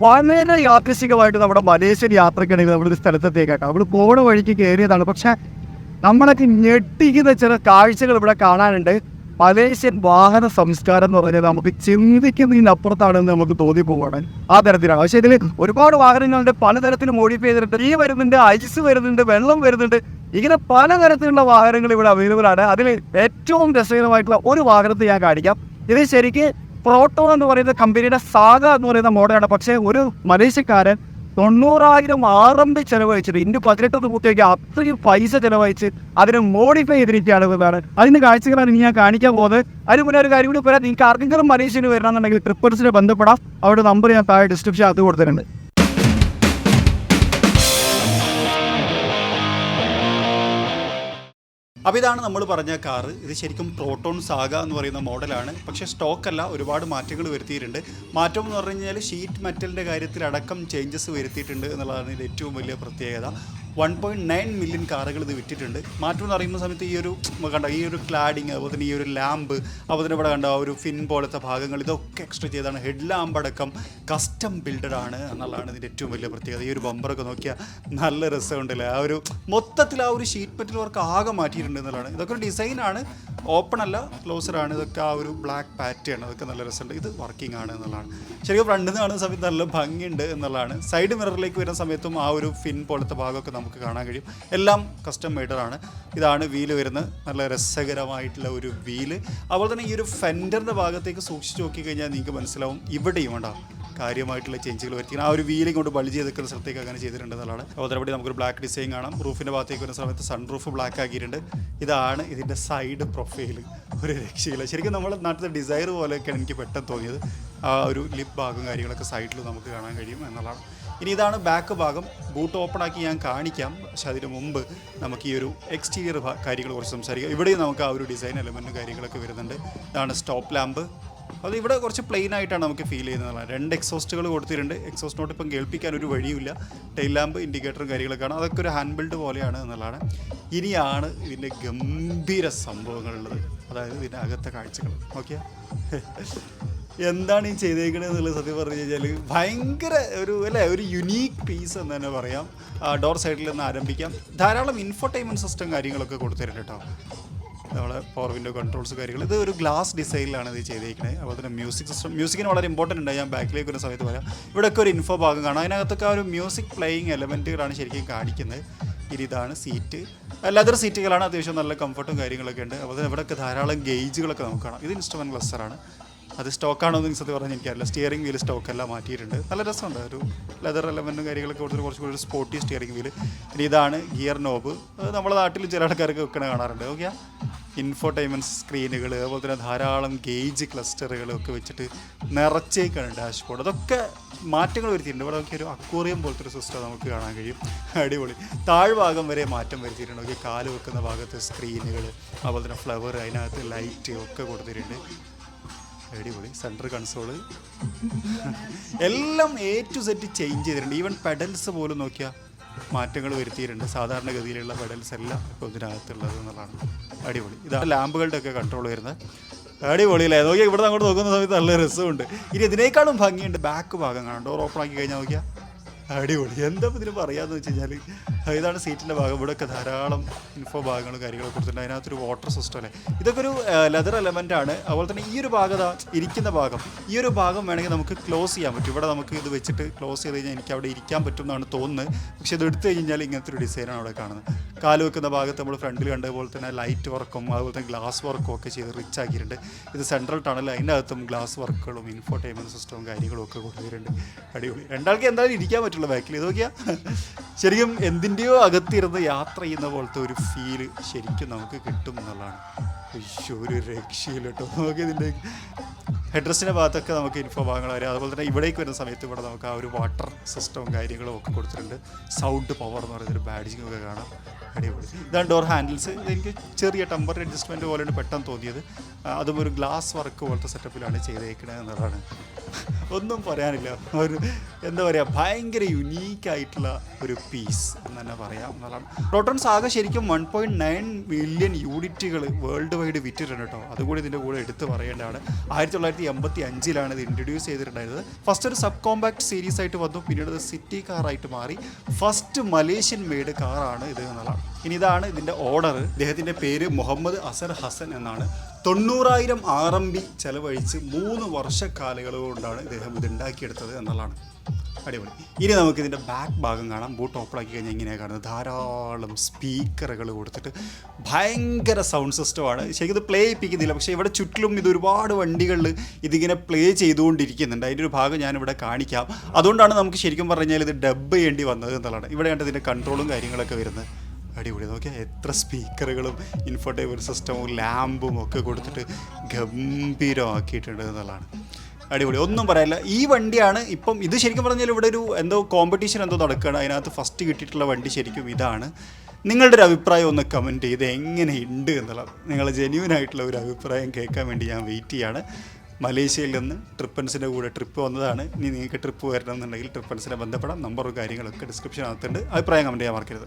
വളരെ യാദൃശികമായിട്ട് നമ്മുടെ മലേഷ്യൻ യാത്രക്കിടയിൽ നമ്മളൊരു സ്ഥലത്തെത്തേക്കാട്ടോ നമ്മൾ പോണ വഴിക്ക് കയറിയതാണ് പക്ഷെ നമ്മളൊക്കെ ഞെട്ടിക്കുന്ന ചില കാഴ്ചകൾ ഇവിടെ കാണാനുണ്ട്. മലേഷ്യൻ വാഹന സംസ്കാരം എന്ന് പറഞ്ഞാൽ നമുക്ക് ചിന്തിക്കുന്നതിനപ്പുറത്താണെന്ന് നമുക്ക് തോന്നിപ്പോവാണ് ആ തരത്തിലാണ്. പക്ഷേ ഇതിൽ ഒരുപാട് വാഹനങ്ങളുണ്ട്. പലതരത്തിൽ മോഡിഫൈ ചെയ്തിട്ടുണ്ട്. ഈ വരുന്നുണ്ട് ഐസ് വരുന്നുണ്ട് വെള്ളം വരുന്നുണ്ട്. ഇങ്ങനെ പലതരത്തിലുള്ള വാഹനങ്ങൾ ഇവിടെ അവൈലബിൾ ആണ്. അതിൽ ഏറ്റവും രസകരമായിട്ടുള്ള ഒരു വാഹനത്തെ ഞാൻ കാണിക്കാം. ഇത് ശരിക്ക് പ്രോട്ടോ എന്ന് പറയുന്ന കമ്പനിയുടെ സാഗ എന്ന് പറയുന്ന മോഡലാണ്. പക്ഷേ ഒരു മലേഷ്യക്കാരൻ തൊണ്ണൂറായിരം ആർ എം ബി ചെലവഴിച്ചിട്ട് ഇന്ന് പതിനെട്ട് പൂർത്തിയാക്കി അത്രയും പൈസ ചെലവഴിച്ച് അതിനെ മോഡിഫൈ ചെയ്തിരിക്കുകയാണ് എന്നാണ് അതിന് കാഴ്ചകളാണ് ഇനി ഞാൻ കാണിക്കാൻ പോകുന്നത്. അതിന് മുന്നേ ഒരു കാര്യം കൂടി പറയാം. നിങ്ങൾക്ക് ആർക്കെങ്കിലും മലേഷ്യന് വരണമെന്നുണ്ടെങ്കിൽ ട്രിപ്പേഴ്സിനെ ബന്ധപ്പെടാം. അവരുടെ നമ്പർ ഞാൻ താഴെ ഡിസ്ക്രിപ്ഷൻ അത് കൊടുത്തിട്ടുണ്ട്. അപ്പോൾ ഇതാണ് നമ്മൾ പറഞ്ഞ കാറ് ഇത് ശരിക്കും പ്രോട്ടോൺ സാഗ എന്ന് പറയുന്ന മോഡലാണ്. പക്ഷേ സ്റ്റോക്കല്ല ഒരുപാട് മാറ്റങ്ങൾ വരുത്തിയിട്ടുണ്ട്. മാറ്റം എന്ന് പറഞ്ഞു കഴിഞ്ഞാൽ ഷീറ്റ് മെറ്റലിന്റെ കാര്യത്തിൽ അടക്കം ചേഞ്ചസ് വരുത്തിയിട്ടുണ്ട് എന്നുള്ളതാണ് ഇതിന്റെ ഏറ്റവും വലിയ പ്രത്യേകത. വൺ പോയിന്റ് നയൻ മില്യൺ കാറുകൾ ഇത് വിറ്റിട്ടുണ്ട്. മാറ്റം എന്ന് പറയുന്ന സമയത്ത് ഈ ഒരു കണ്ട ഈ ഒരു ക്ലാഡിങ് അതുപോലെ തന്നെ ഈ ഒരു ലാമ്പ് അതുപോലെ തന്നെ ഇവിടെ കണ്ട ഒരു ഫിൻ പോലത്തെ ഭാഗങ്ങൾ ഇതൊക്കെ എക്സ്ട്രാ ചെയ്താണ് ഹെഡ് ലാമ്പ് അടക്കം കസ്റ്റം ബിൽഡഡ് ആണ് എന്നുള്ളതാണ് ഇതിന്റെ ഏറ്റവും വലിയ പ്രത്യേകത. ഈ ഒരു ബമ്പറൊക്കെ നോക്കിയാൽ നല്ല രസമുണ്ടല്ലേ? ആ ഒരു മൊത്തത്തിൽ ആ ഒരു ഷീറ്റ് മെറ്റൽ വർക്ക് ആകെ മാറ്റിയിട്ടുണ്ട് എന്നുള്ളതാണ്. ഇതൊക്കെ ഒരു ഡിസൈനാണ് ഓപ്പൺ അല്ല ക്ലോസർ ആണ്. ഇതൊക്കെ ആ ഒരു ബ്ലാക്ക് പാറ്റേൺ അതൊക്കെ നല്ല രസമുണ്ട്. ഇത് വർക്കിംഗ് ആണ് എന്നുള്ളതാണ്. ശരിക്കും ഫ്രണ്ടിൽ നിന്ന് കാണുന്ന സമയത്ത് നല്ല ഭംഗിയുണ്ട് എന്നുള്ളതാണ്. സൈഡ് മിററിലേക്ക് വരുന്ന സമയത്തും ആ ഒരു ഫിൻ പോലത്തെ ഭാഗമൊക്കെ കാണാൻ കഴിയും. എല്ലാം കസ്റ്റം മെയ്ഡാണ് ഇതാണ് വീൽ വരുന്നത്. നല്ല രസകരമായിട്ടുള്ള ഒരു വീൽ അതുപോലെ തന്നെ ഈ ഒരു ഫെൻഡറിന്റെ ഭാഗത്തേക്ക് സൂക്ഷിച്ച് നോക്കി കഴിഞ്ഞാൽ നിങ്ങൾക്ക് മനസ്സിലാവും ഇവിടെയും ഉണ്ടാവും കാര്യമായിട്ടുള്ള ചേഞ്ചുകൾ വരുത്തിക്കണം ആ ഒരു വീലും കൊണ്ട് ബൾജ് ചെയ്ത് സ്ഥലത്തേക്ക് അങ്ങനെ ചെയ്തിട്ടുണ്ട് എന്നുള്ളതാണ്. നമുക്ക് നമുക്കൊരു ബ്ലാക്ക് ഡിസൈൻ കാണാം. റൂഫിന്റെ ഭാഗത്തേക്ക് വരുന്ന സമയത്ത് സൺ റൂഫ് ബ്ലാക്ക് ആക്കിയിട്ടുണ്ട്. ഇതാണ് ഇതിന്റെ സൈഡ് പ്രൊഫൈൽ ഒരു രക്ഷയില്ല. ശരിക്കും നമ്മുടെ നാട്ടിലെ ഡിസൈർ പോലെയൊക്കെയാണ് എനിക്ക് പെട്ടെന്ന് തോന്നിയത്. ആ ഒരു ലിപ് ഭാഗം കാര്യങ്ങളൊക്കെ സൈഡിൽ നമുക്ക് കാണാൻ കഴിയും എന്നുള്ളതാണ്. ഇനി ഇതാണ് ബാക്ക് ഭാഗം. ബൂട്ട് ഓപ്പൺ ആക്കി ഞാൻ കാണിക്കാം. പക്ഷെ അതിന് മുമ്പ് നമുക്ക് ഈ ഒരു എക്സ്റ്റീരിയർ കാര്യങ്ങൾ കുറച്ച് സംസാരിക്കാം. ഇവിടെയും നമുക്ക് ആ ഒരു ഡിസൈൻ എലമെന്റും കാര്യങ്ങളൊക്കെ വരുന്നുണ്ട്. ഇതാണ് സ്റ്റോപ്പ് ലാമ്പ് അത് ഇവിടെ കുറച്ച് പ്ലെയിൻ ആയിട്ടാണ് നമുക്ക് ഫീൽ ചെയ്യുന്നത്. രണ്ട് എക്സോസ്റ്റുകൾ കൊടുത്തിട്ടുണ്ട്. എക്സോസ്റ്റ് നോട്ട് ഇപ്പം കേൾപ്പിക്കാൻ ഒരു വഴിയുമില്ല. ടെയിൽ ലാമ്പ് ഇൻഡിക്കേറ്ററും കാര്യങ്ങളൊക്കെയാണ് അതൊക്കെ ഒരു ഹാൻഡ് ബിൽഡ് പോലെയാണ് എന്നുള്ളതാണ്. ഇനിയാണ് ഇതിന്റെ ഗംഭീര സംഭവങ്ങളുള്ളത്. അതായത് ഇതിന്റെ അകത്തെ കാഴ്ചകൾ. ഓക്കെ എന്താണ് ഈ ചെയ്തേക്കണത് എന്നുള്ളത് സത്യം പറഞ്ഞു കഴിഞ്ഞാൽ ഭയങ്കര ഒരു അല്ലേ ഒരു യുനീക്ക് പീസ് എന്ന് തന്നെ പറയാം. ഡോർ സൈഡിൽ നിന്ന് ആരംഭിക്കാം. ധാരാളം ഇൻഫർടൈൻമെന്റ് സിസ്റ്റം കാര്യങ്ങളൊക്കെ കൊടുത്തിട്ടുണ്ട് കേട്ടോ. നമ്മളെ പവർ വിൻഡോ കൺട്രോൾസ് കാര്യങ്ങൾ. ഇത് ഒരു ഗ്ലാസ് ഡിസൈനിലാണ് ഇത് ചെയ്തേക്കുന്നത് അതുപോലെ തന്നെ മ്യൂസിക് സിസ്റ്റം മ്യൂസിക്കിന് വളരെ ഇമ്പോർട്ടന്റ് ഉണ്ട്. ഞാൻ ബാക്കിലേക്ക് വരുന്ന സമയത്ത് പറയാം. ഇവിടെയൊക്കെ ഒരു ഇൻഫോ ഭാഗം കാണാം. അതിനകത്തൊക്കെ ആ ഒരു മ്യൂസിക് പ്ലേയിങ് എലമെന്റുകളാണ് ശരിക്കും കാണിക്കുന്നത്. ഇനി ഇതാണ് സീറ്റ് ലെതർ സീറ്റുകളാണ് അത്യാവശ്യം നല്ല കംഫർട്ടും കാര്യങ്ങളൊക്കെ ഉണ്ട്. അതുപോലെ ഇവിടെയൊക്കെ ധാരാളം ഗേജുകളൊക്കെ നമുക്ക് കാണാം. ഇത് ഇൻസ്ട്രുമെന്റ് ക്ലസ്റ്ററാണ് അത് സ്റ്റോക്കാണോ എന്ന് സത്യം പറഞ്ഞാൽ എനിക്കറിയില്ല. സ്റ്റിയറിംഗ് വീൽ സ്റ്റോക്ക് എല്ലാം മാറ്റിയിട്ടുണ്ട്. നല്ല രസമുണ്ട്. ഒരു ലെതർ എലമെന്റും കാര്യങ്ങളൊക്കെ കൊടുത്തിട്ട് കുറച്ചുകൂടി ഒരു സ്പോർട്ടി സ്റ്റിയറിംഗ് വീൽ പിന്നെ ഇതാണ് ഗിയർ നോബ് നമ്മുടെ നാട്ടിൽ ചില ആൾക്കാർക്ക് വെക്കണ കാണാറുണ്ട്. ഓക്കെ ഇൻഫോർടൈൻമെന്റ് സ്ക്രീനുകൾ അതുപോലെ തന്നെ ധാരാളം ഗേജ് ക്ലസ്റ്ററുകളൊക്കെ വെച്ചിട്ട് നിറച്ചേക്കാണ് ഡാഷ്ബോർഡ് അതൊക്കെ മാറ്റങ്ങൾ വരുത്തിയിട്ടുണ്ട്. ഇവിടെ നമുക്ക് ഒരു അക്വറിയം പോലത്തെ ഒരു സിസ്റ്റം നമുക്ക് കാണാൻ കഴിയും. അടിപൊളി. താഴ്ഭാഗം വരെ മാറ്റം വരുത്തിയിട്ടുണ്ട്. ഒക്കെ കാൽ വെക്കുന്ന ഭാഗത്ത് സ്ക്രീനുകൾ അതുപോലെ തന്നെ ഫ്ലവർ അതിനകത്ത് ലൈറ്റ് ഒക്കെ കൊടുത്തിട്ടുണ്ട്. അടിപൊളി. സെൻട്രൽ കൺസോൾ എല്ലാം എ ടു സെറ്റ് ചേഞ്ച് ചെയ്തിട്ടുണ്ട്. ഈവൻ പെഡൽസ് പോലും നോക്കിയാൽ മാറ്റങ്ങൾ വരുത്തിയിട്ടുണ്ട്. സാധാരണഗതിയിലുള്ള പെഡൽസ് എല്ലാം ഇപ്പോൾ ഇതിനകത്തുള്ളത് എന്നുള്ളതാണ്. അടിപൊളി. ഇതാണ് ലാമ്പുകളുടെ ഒക്കെ കൺട്രോൾ വരുന്നത്. അടിപൊളി അല്ലേ നോക്കിയാൽ ഇവിടെ അങ്ങോട്ട് നോക്കുന്ന സമയത്ത് നല്ല രസമുണ്ട്. ഇനി ഇതിനേക്കാളും ഭംഗിയുണ്ട്. ബാക്ക് ഭാഗം കാണാം ഡോർ ഓപ്പൺ ആക്കി കഴിഞ്ഞാൽ നോക്കിയാൽ അടിപൊളി. എന്താ ഇതിന് പറയാന്ന് വെച്ച് കഴിഞ്ഞാൽ ഇതാണ് സീറ്റിന്റെ ഭാഗം. ഇവിടെയൊക്കെ ധാരാളം ഇൻഫോ ഭാഗങ്ങളും കാര്യങ്ങളൊക്കെ കൊടുത്തിട്ടുണ്ട്. അതിനകത്തൊരു വാട്ടർ സിസ്റ്റം അല്ലേ? ഇതൊക്കെ ഒരു ലെതർ എലമെന്റ് ആണ്. അതുപോലെ തന്നെ ഈ ഒരു ഭാഗത ഇരിക്കുന്ന ഭാഗം. ഈ ഒരു ഭാഗം വേണമെങ്കിൽ നമുക്ക് ക്ലോസ് ചെയ്യാൻ പറ്റും. ഇവിടെ നമുക്ക് ഇത് വെച്ചിട്ട് ക്ലോസ് ചെയ്ത് കഴിഞ്ഞാൽ എനിക്ക് അവിടെ ഇരിക്കാൻ പറ്റും എന്നാണ് തോന്നുന്നത്. പക്ഷേ ഇത് എടുത്തു കഴിഞ്ഞാൽ ഇങ്ങനത്തെ ഒരു ഡിസൈനാണ് അവിടെ കാണുന്നത്. കാൽ വെക്കുന്ന ഭാഗത്ത് നമ്മൾ ഫ്രണ്ടിൽ കണ്ട പോലെ തന്നെ ലൈറ്റ് വർക്കും അതുപോലെ തന്നെ ഗ്ലാസ് വർക്കും ഒക്കെ ചെയ്ത് റിച്ച് ആക്കിയിട്ടുണ്ട്. ഇത് സെൻട്രൽ ടണൽ അതിന്റെ അകത്തും ഗ്ലാസ് വർക്കുകളും ഇൻഫോർടൈൻമെന്റ് സിസ്റ്റവും കാര്യങ്ങളും ഒക്കെ കൊടുത്തിട്ടുണ്ട് അടിപൊളി. രണ്ടാൾക്ക് എന്തായാലും ഇരിക്കാൻ പറ്റുള്ളൂ ബാക്കിൽ ഇത് നോക്കിയാൽ ശരിക്കും എന്തിന്റെയോ അകത്തിരുന്ന് യാത്ര ചെയ്യുന്ന പോലത്തെ ഒരു ഫീൽ ശരിക്കും നമുക്ക് കിട്ടും എന്നുള്ളതാണ്. ഒരു രക്ഷയില്ല കേട്ടോ നമുക്ക് ഇതിന്റെ ഹെഡ്രസ്സിന്റെ ഭാഗത്തൊക്കെ നമുക്ക് ഇൻഫോ ഭാഗങ്ങൾ വരാം. അതുപോലെ തന്നെ ഇവിടേക്ക് വരുന്ന സമയത്ത് ഇവിടെ നമുക്ക് ആ ഒരു വാട്ടർ സിസ്റ്റവും കാര്യങ്ങളും ഒക്കെ കൊടുത്തിട്ടുണ്ട്. സൗണ്ട് പവർ എന്ന് പറയുന്നൊരു ബാഡ്ജിങ്ങൊക്കെ കാണാം. അടിപൊളി. ഇതാണ് ഡോർ ഹാൻഡിൽസ് എനിക്ക് ചെറിയ ടെമ്പർ അഡ്ജസ്റ്റ്മെന്റ് പോലെയാണ് പെട്ടെന്ന് തോന്നിയത്. അതും ഒരു ഗ്ലാസ് വർക്ക് പോലത്തെ സെറ്റപ്പിലാണ് ചെയ്തേക്കണത് എന്നുള്ളതാണ്. ഒന്നും പറയാനില്ല. ഒരു എന്താ പറയുക ഭയങ്കര യുനീക്കായിട്ടുള്ള ഒരു പീസ് എന്ന് തന്നെ പറയാം എന്നുള്ളതാണ്. പ്രോട്ടോൺസ് ആകെ ശരിക്കും വൺ പോയിന്റ് നയൻ മില്യൺ യൂണിറ്റുകൾ വേൾഡ് വൈഡ് വിറ്റിട്ടുണ്ട് കേട്ടോ. അതുകൂടി ഇതിന്റെ കൂടെ എടുത്ത് പറയേണ്ടതാണ്. ആയിരത്തി തൊള്ളായിരത്തി എൺപത്തി അഞ്ചിലാണ് ഇത് ഇൻട്രൊഡ്യൂസ് ചെയ്തിട്ടുണ്ടായിരുന്നത്. ഫസ്റ്റ് ഒരു സബ് കോമ്പാക്ട് സീരീസ് ആയിട്ട് വന്നു. പിന്നീട് സിറ്റി കാറായിട്ട് മാറി. ഫസ്റ്റ് മലേഷ്യൻ മെയ്ഡ് കാറാണ് ഇത് എന്നുള്ളതാണ്. ഇനി ഇതാണ് ഇതിന്റെ ഓർഡർ ഇദ്ദേഹത്തിന്റെ പേര് മുഹമ്മദ് അസർ ഹസൻ എന്നാണ്. തൊണ്ണൂറായിരം ആർ എം ബി ചെലവഴിച്ച് മൂന്ന് വർഷക്കാലയളവ് കൊണ്ടാണ് ഇദ്ദേഹം ഇത് ഉണ്ടാക്കിയെടുത്തത് എന്നുള്ളതാണ്. അടിപൊളി. ഇനി നമുക്ക് ഇതിന്റെ ബാക്ക് ഭാഗം കാണാം. ബൂട്ട് ഓപ്പണാക്കി കഴിഞ്ഞാൽ ഇങ്ങനെയാണ് കാണുന്നത്. ധാരാളം സ്പീക്കറുകൾ കൊടുത്തിട്ട് ഭയങ്കര സൗണ്ട് സിസ്റ്റമാണ് ശരിക്കും ഇത് പ്ലേ ചെയ്യിപ്പിക്കുന്നില്ല പക്ഷേ ഇവിടെ ചുറ്റിലും ഇത് ഒരുപാട് വണ്ടികളിൽ ഇതിങ്ങനെ പ്ലേ ചെയ്തുകൊണ്ടിരിക്കുന്നുണ്ട്. അതിന്റെ ഒരു ഭാഗം ഞാനിവിടെ കാണിക്കാം. അതുകൊണ്ടാണ് നമുക്ക് ശരിക്കും പറഞ്ഞാൽ ഇത് ഡബ് ചെയ്യേണ്ടി വന്നത് എന്നുള്ളതാണ്. ഇവിടെ കണ്ട് ഇതിന്റെ കൺട്രോളും കാര്യങ്ങളൊക്കെ വരുന്നത്. അടിപൊളി. നോക്കിയാൽ എത്ര സ്പീക്കറുകളും ഇൻഫോർട്ടൈൻമെന്റ് സിസ്റ്റവും ലാമ്പും ഒക്കെ കൊടുത്തിട്ട് ഗംഭീരമാക്കിയിട്ടുണ്ട് എന്നുള്ളതാണ്. അടിപൊളി. ഒന്നും പറയാനില്ല. ഈ വണ്ടിയാണ് ഇപ്പം ഇത് ശരിക്കും പറഞ്ഞാൽ ഇവിടെ ഒരു എന്തോ കോമ്പറ്റീഷൻ എന്തോ നടക്കുകയാണ്. അതിനകത്ത് ഫസ്റ്റ് കിട്ടിയിട്ടുള്ള വണ്ടി ശരിക്കും ഇതാണ്. നിങ്ങളുടെ ഒരു അഭിപ്രായം ഒന്ന് കമന്റ് ചെയ്ത് എങ്ങനെയുണ്ട് എന്നുള്ളത്. നിങ്ങൾ ജെന്യൂൻ ആയിട്ടുള്ള ഒരു അഭിപ്രായം കേൾക്കാൻ വേണ്ടി ഞാൻ വെയിറ്റ് ചെയ്യാണ്. മലേഷ്യയിൽ നിന്ന് ട്രിപ്പൻസിന്റെ കൂടെ ട്രിപ്പ് വന്നതാണ്. ഇനി നിങ്ങൾക്ക് ട്രിപ്പ് വരണമെന്നുണ്ടെങ്കിൽ ട്രിപ്പൻസിനെ ബന്ധപ്പെടാം. നമ്പറും കാര്യങ്ങളൊക്കെ ഡിസ്ക്രിപ്ഷനകത്തുണ്ട് അഭിപ്രായം കമന്റ് ചെയ്യാൻ മറക്കരുത്.